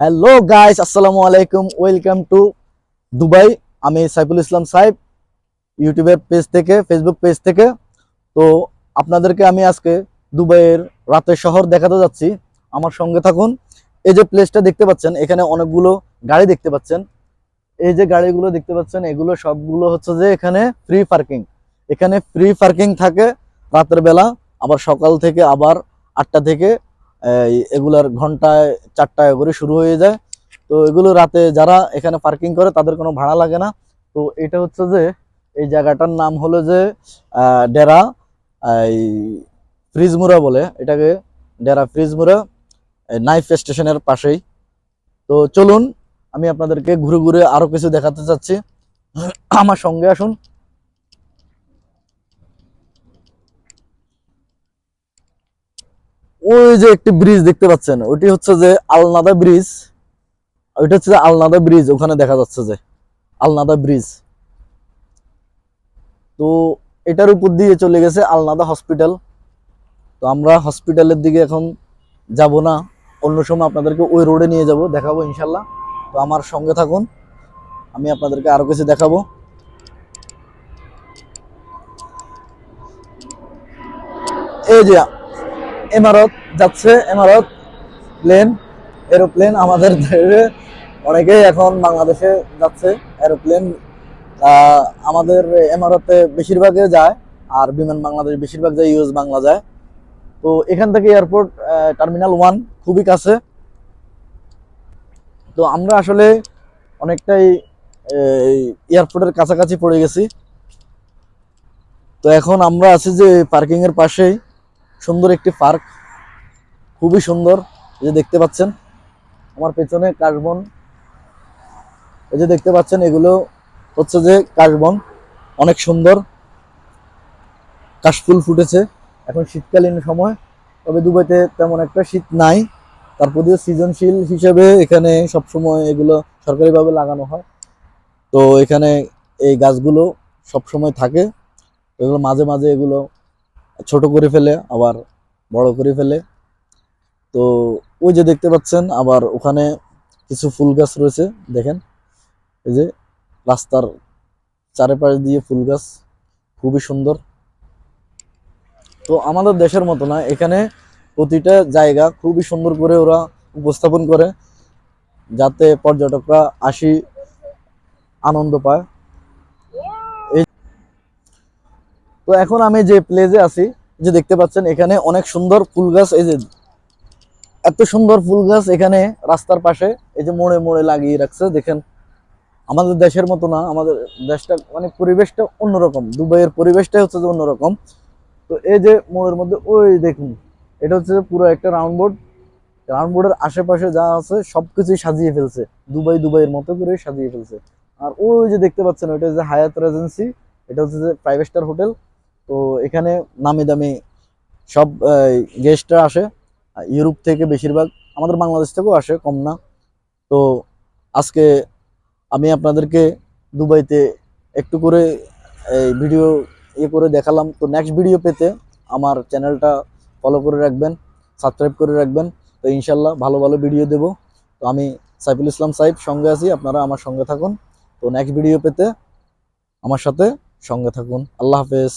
Hello guys আসসালামু আলাইকুম welcome to Dubai আমি সাইফুল ইসলাম সাহেব ইউটিউবের পেজ থেকে ফেসবুক পেজ থেকে। তো আপনাদেরকে আমি আজকে দুবাইয়ের রাতের শহর দেখাতে যাচ্ছি। আমার সঙ্গে থাকুন। এই যে প্লেসটা দেখতে পাচ্ছেন, এখানে অনেকগুলো গাড়ি দেখতে পাচ্ছেন। এই যে গাড়িগুলো দেখতে পাচ্ছেন, এগুলো সবগুলো হচ্ছে যে এখানে ফ্রি পার্কিং এখানে ফ্রি পার্কিং থাকে রাতের বেলা। আবার সকাল থেকে আবার আটটা থেকে এগুলার ঘন্টায় চারটায় করে শুরু হয়ে যায়। তো এগুলো রাতে যারা এখানে পার্কিং করে, তাদের কোনো ভাড়া লাগে না। তো এটা হচ্ছে যে, এই জায়গাটার নাম হলো যে ডেরা, এই ফ্রিজমুরা বলে এটাকে, ডেরা ফ্রিজমুরা নাইফ স্টেশনের পাশেই। তো চলুন, আমি আপনাদেরকে ঘুরে ঘুরে আরও কিছু দেখাতে চাচ্ছি। আমার সঙ্গে আসুন। ওই যে একটি ব্রিজ দেখতে পাচ্ছেন ওটি হচ্ছে যে আলনাদা ব্রিজ। ওইটা হচ্ছে আলনাদা ব্রিজ, ওখানে দেখা যাচ্ছে যে আলনাদা ব্রিজ। তো এটার উপর দিয়ে চলে গেছে আলনাদা হসপিটাল। তো আমরা হসপিটালের দিকে এখন যাব না, অন্য সময় আপনাদেরকে ওই রোডে নিয়ে যাব, দেখাবো ইনশাল্লাহ। তো আমার সঙ্গে থাকুন, আমি আপনাদেরকে আরও কিছু দেখাবো। এই যে এমারত যাচ্ছে, এমারত প্লেন, এরোপ্লেন আমাদের অনেকেই এখন বাংলাদেশে যাচ্ছে, এরোপ্লেন আমাদের এমারতে বেশিরভাগে যায়, আর বিমান বাংলাদেশ বেশিরভাগ যায়, ইউএস বাংলা যায়। তো এখান থেকে এয়ারপোর্ট টার্মিনাল ওয়ান খুবই কাছে। তো আমরা আসলে অনেকটাই এয়ারপোর্টের কাছাকাছি পড়ে গেছি। তো এখন আমরা আছি যে পার্কিং এর পাশেই। সুন্দর একটি পার্ক। খুবই সুন্দর। এই যে দেখতে পাচ্ছেন, আমার পেছনে কাশবন। এই যে দেখতে পাচ্ছেন, এগুলো হচ্ছে যে কাশবন। অনেক সুন্দর। কাশফুল ফুটেছে। এখন শীতকালীন সময়, তবে দুবাইতে তেমন একটা শীত নাই। তারপরেও সৃজনশীল হিসেবে এখানে সবসময় এগুলো সরকারিভাবে লাগানো হয়। তো এখানে এই গাছগুলো সবসময় থাকে। এগুলো মাঝে মাঝে এগুলো ছোট করে ফেলে, আবার বড় করে ফেলে। তো ওই যে দেখতে পাচ্ছেন, আবার ওখানে কিছু ফুল গাছ রয়েছে, দেখেন। এই যে রাস্তার চারিপাশ দিয়ে ফুল গাছ, খুবই সুন্দর। তো আমাদের দেশের মতো না, এখানে প্রতিটা জায়গা খুবই সুন্দর করে ওরা উপস্থাপন করে, যাতে পর্যটকরা আসি, আনন্দ পায় এই তো এখন আমি যে প্লেজে আছি যে দেখতে পাচ্ছেন, এখানে অনেক সুন্দর ফুল গাছ, এই যে এত সুন্দর ফুল গাছ এখানে রাস্তার পাশে, এই যে মোড়ে মোড়ে লাগিয়ে রাখছে, দেখেন। আমাদের দেশের মতো না, আমাদের দেশটা মানে পরিবেশটা অন্যরকম, দুবাইয়ের পরিবেশটাই হচ্ছে যে অন্যরকম। তো এই যে মোড়ের মধ্যে, ওই দেখুন, এটা হচ্ছে পুরো একটা রাউন্ড বোর্ড রাউন্ড বোর্ডের আশেপাশে যা আছে, সবকিছুই সাজিয়ে ফেলছে। দুবাই দুবাইয়ের মতো করে সাজিয়ে ফেলছে। আর ওই যে দেখতে পাচ্ছেন, ওইটা যে হায়াত রেজেন্সি, এটা হচ্ছে যে ফাইভ স্টার হোটেল তো এখানে নামি দামি সব গেস্টরা আসে। ইউরোপ থেকে বেশিরভাগ আমাদের বাংলাদেশ থেকেও আসে, কম না। তো আজকে আমি আপনাদেরকে দুবাইতে একটু করে, এই ভিডিও ইয়ে করে দেখালাম। তো নেক্সট ভিডিও পেতে আমার চ্যানেলটা ফলো করে রাখবেন সাবস্ক্রাইব করে রাখবেন। তো ইনশাল্লাহ ভালো ভালো ভিডিও দেব। তো আমি সাইফুল ইসলাম সাহেব সঙ্গে আছি, আপনারা আমার সঙ্গে থাকুন। তো নেক্সট ভিডিও পেতে আমার সাথে সঙ্গে থাকুন। আল্লাহ হাফেজ।